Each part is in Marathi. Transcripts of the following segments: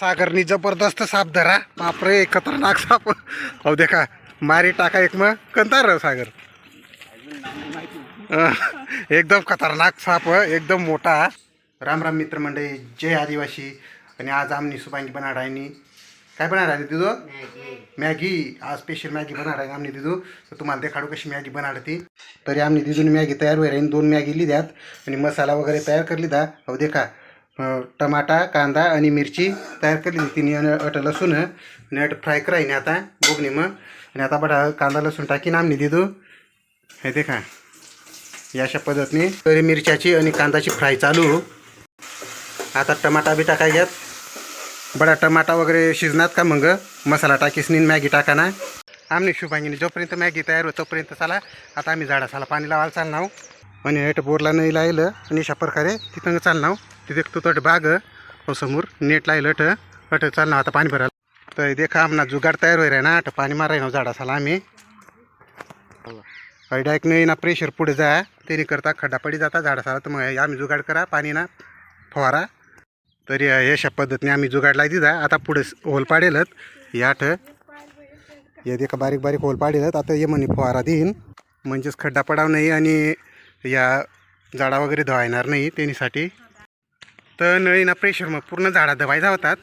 सागरनी जबरदस्त साप धरा. बापरे खतरनाक साप. अहो देखा मारी टाका एक मग. कंतार राव सागर? एकदम खतरनाक साप एकदम मोठा. राम राम मित्र मंडळी जय आदिवासी. आणि आज आमनी सुपांगी बनाड आहे काय बनाड आहे दिदू? मॅगी. आज स्पेशल मॅगी बनाड आहे आमनी दिदू. तर तुम्हाला देखाडू कशी मॅगी बनाड ती तरी आमनी दिदून मॅगी तयार होईल दोन मॅगी लिद्यात आणि मसाला वगैरे तयार करली दा अहो देखा टमाटा कांदा आणि मिरची तयार केली तिने आणि अट लसूण आणि फ्राय करायने आता बोगणी मग. आणि आता बडा कांदा लसूण टाकीन आम्ही दिदू. हे देखा. या अशा पद्धतीने तरी मिरच्याची आणि कांदाची फ्राय चालू. आता टमाटा बी टाकाय घ्यात. बडा टमाटा वगैरे शिजणार का मग? मसाला टाकीस नीन मॅगी टाका ना आम्ही शुभांगीने जोपर्यंत मॅगी तयार होत तोपर्यंत चाला. आता आम्ही झाडासाला पाणी लावायला चालणार आणि हेट बोरला नाही लायलं. आणि अशा प्रकारे तिथं चालणार तिथे तो तट बाग हो समोर नेट लाईल अट अट ना आता पाणी भरायला. तर देखा आमना जुगाड तयार होईल ना अट पाणी माराय ना झाडासाला आम्ही. डायरेक्ट नाही ना प्रेशर पुढे जा त्याने करता खड्डा पडी जाता झाडासाला तर मग आम्ही जुगाड करा पाणी ना फवारा. तरी अशा पद्धतीने आम्ही जुगाडला दिदा आता पुढे होल पाडेलत याठ हे देखा बारीक बारीक होल पाडेलत. आता ये म्हणे फवारा देईन. म्हणजेच खड्डा पडाव नाही आणि या झाडा वगैरे धवायणार नाही त्यानीसाठी तर नळीना प्रेशर मग पूर्ण झाडा धवायचा होतात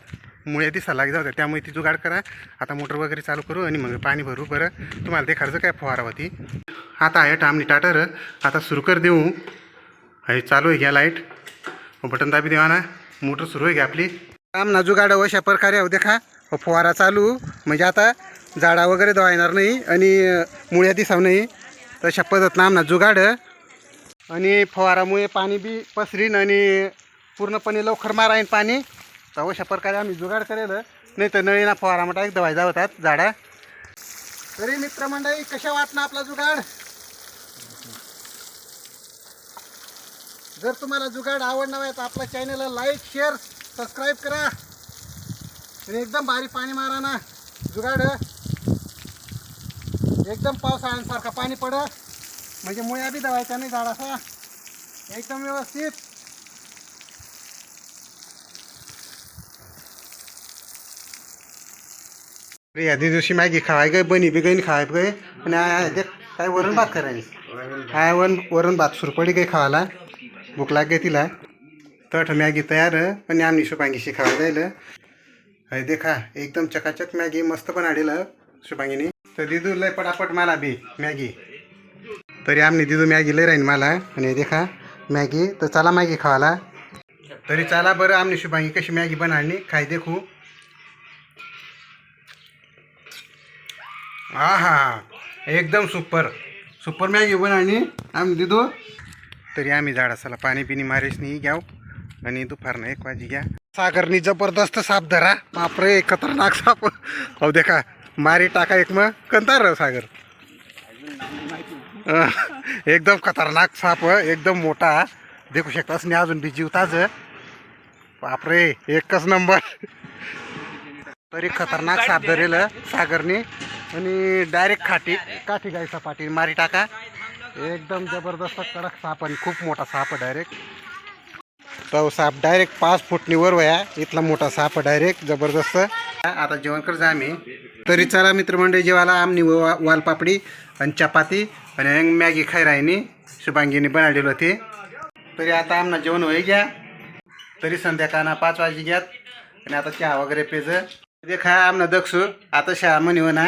मुळे दिसायला लागत होत्या. त्यामुळे ती जुगाड करा. आता मोटर वगैरे चालू करू आणि मग पाणी भरू. बरं तुम्हाला देखायचं काय फवारा होती. आता आहे टामनी टाटर. आता सुरू कर देऊ. हे चालू आहे घ्या लाइट बटन हो, दाबी देवा ना. मोटर सुरू आहे घ्या आपली. काम ना जुगाड अशा प्रकारे हो देखा. फवारा चालू. म्हणजे आता झाडा वगैरे धवायणार नाही आणि मुळ्या दिसाव नाही. तशा पद्धतीनं आमना जुगाड. आणि फवारामुळे पाणी बी पसरीन आणि पूर्णपणे लवकर मारायन पाणी. तर अशा प्रकारे आम्ही जुगाड करेल. नाही तर नळीना फवारा म्हणता एक दवाई जावतात झाडा. तरी मित्रमंडळी कशा वाटणं आपला जुगाड? जर तुम्हाला जुगाड आवडणार आहे तर आपल्या चॅनलला लाईक शेअर सबस्क्राईब करा. आणि एकदम भारी पाणी मारा ना. जुगाड. एकदम पावसाळ्यासारखा पाणी पडत म्हणजे मुळ्या बी दवायचा नाही झाडाचा. एकदम व्यवस्थित. अरे या दिवशी मॅगी खावाय गय बनी बी गईन खावाय गय पण काय वरण भात करायचं काय वरण वरण भात सुरपडी काही खावायला भूक लागे तिला. तठ मॅगी तयार पण आम्ही शुभांगीशी खावा जाईल हय देखा एकदम चकाचक मॅगी मस्त पण आडेल शुभांगीनी. तर दिदू लय पटापट मला बी मॅगी. तरी आम्ही दिदू मॅगी लय राहीन मला. आणि हे देखा मॅगी तर चला मॅगी खावाला तरी चला बरं आमने शुभांगी कशी मॅगी बनाडणी खाय देखू. हा हा एकदम सुपर. सुपर मॅगी बनाडणी आम्ही दिदू तरी आम्ही झाडासाला पाणी पिणी मारेस नाही घ्याव. आणि दुपारनं एक वाजी घ्या. सागरनी जबरदस्त साप धरा. बापरे खतरनाक साप. अहो देखा मारी टाका एक मग. कंतार सागर. एकदम खतरनाक साप एकदम मोठा. देखू शकतास नाही अजून बी जीवताच. बापरे एकच नंबर. तरी खतरनाक साप धरेल सागरनी. आणि डायरेक्ट खाटी. काठी गायचा पाठी मारी टाका. एकदम जबरदस्त कडक साप आणि खूप मोठा साप डायरेक्ट तो साप डायरेक्ट पाच फुटनी वर वया. इथला मोठा साप डायरेक्ट जबरदस्त. आता जेवण कर आम्ही. तरी चला मित्रमंडळी जेवायला आमनी वा वालपापडी आणि चपाती आणि हंग मॅगी खाय राहिनी शुभांगीने बनवलेलं ते तरी आता आमना जेवण होई घ्या तरी संध्याकाळना पाच वाजे घ्यात आणि आता चहा वगैरे पेज ते खा आमना दक्षू. आता शहा म्हणी हो ना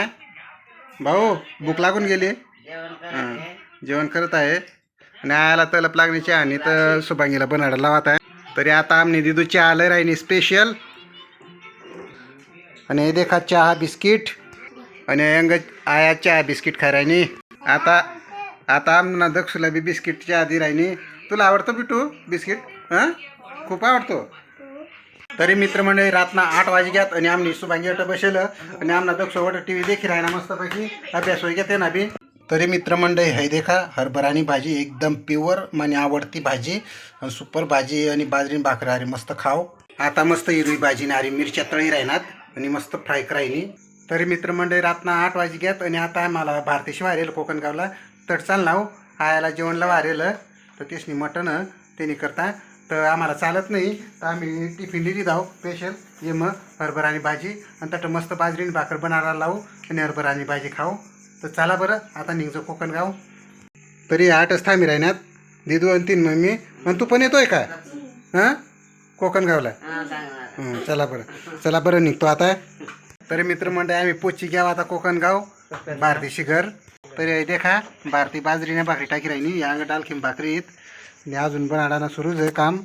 भाऊ भूक लागून गेली. हां जेवण करत आहे. आणि आयाला तलप लागण्याची चहा आणि तर शुभांगीला बनाडा लावत आहे. तरी आता आमने दिदू चहा लय राहिनी स्पेशल आणि हे देखा चहा बिस्किट. आणि अंग आया चहा बिस्किट खाय राहिनी आता आता आमना दक्षुला बी बिस्किट चहा दि राहिनी तुला आवडतं बिटू बिस्किट? हां? खूप आवडतो? तरी मित्रमंडळी रातना आठ वाजे घ्यात आणि आम्ही सुभांगी बसेल. आणि आमना दक्षवट टी व्ही देखील राहिना मस्तपैकी. अभ्यास होई घेते ना बी. तरी मित्रमंडळी है देखा हरभरानी भाजी एकदम प्युअर माने आवडती भाजी. आणि सुपर भाजी आणि बाजरी भाकरी मस्त खाव. आता मस्त हिरवी भाजी नारी मिरच्या तळी राहणार आणि मस्त फ्राय करायनी तरी मित्रमंडळी रातना आठ वाजे घ्यात आणि आता मला भारतीशी वारेल कोकणगावला. तर चाल नाव आयाला जेवणला वारेल. तर तेच मटण त्यांनी करता. तर आम्हाला चालत नाही. तर आम्ही टिफिन दिली जाऊ. स्पेशल ये मग हरभरा आणि भाजी. आणि त्यात मस्त बाजरीने भाकर बनायला लावू आणि हरभरा आणि भाजी खाऊ. तर चला बरं आता निघतो कोकण गाव. तरी आठच थांबी राहण्यात दिदू आणि तीन मम्मी. आणि तू पण येतोय का? हां? कोकण गावला. हं, चला बरं. चला बरं निघतो आता. तरी मित्रमंडळी आम्ही पोची घ्याव आता कोकण गाव. भारतीशी घर. तरी हे देखा भारती बाजरीने भाकरी टाकी राहिनी या अंग डालखीम भाकरी येत आणि अजून बनाडाना सुरूच आहे काम.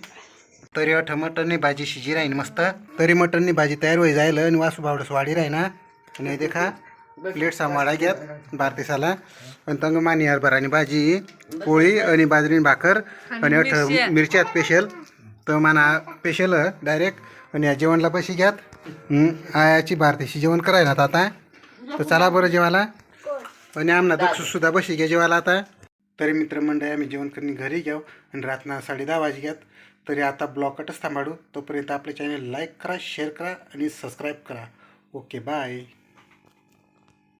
तरी अठ मटननी भाजी शिजी राहीन मस्त. तरी मटननी भाजी तयार होई जाईल आणि वासू बावडस वाढी राही ना आणि हे देखा प्लेट सांभाळा घ्यात भारतीसाला. आणि तंग मानी हरभरानी भाजी पोळी आणि बाजरीने भाकर आणि अठ मिरच्या स्पेशल तर म्हणा स्पेशल डायरेक्ट आणि या जेवणला पैसे घ्यात आयाची भारतीशी जेवण करायला आता तर चला बरं जेवायला. आणि आमना दुःख सुद्धा बशी घ्या जेवायला आता. तरी मित्रमंडळी आम्ही जेवण करणे घरी घ्याव आणि रातना साडे दहा वाजे घ्यात तरी आता ब्लॉकटच थांबाडू. तोपर्यंत आपले चॅनल लाईक करा शेअर करा आणि सबस्क्राईब करा. Okay bye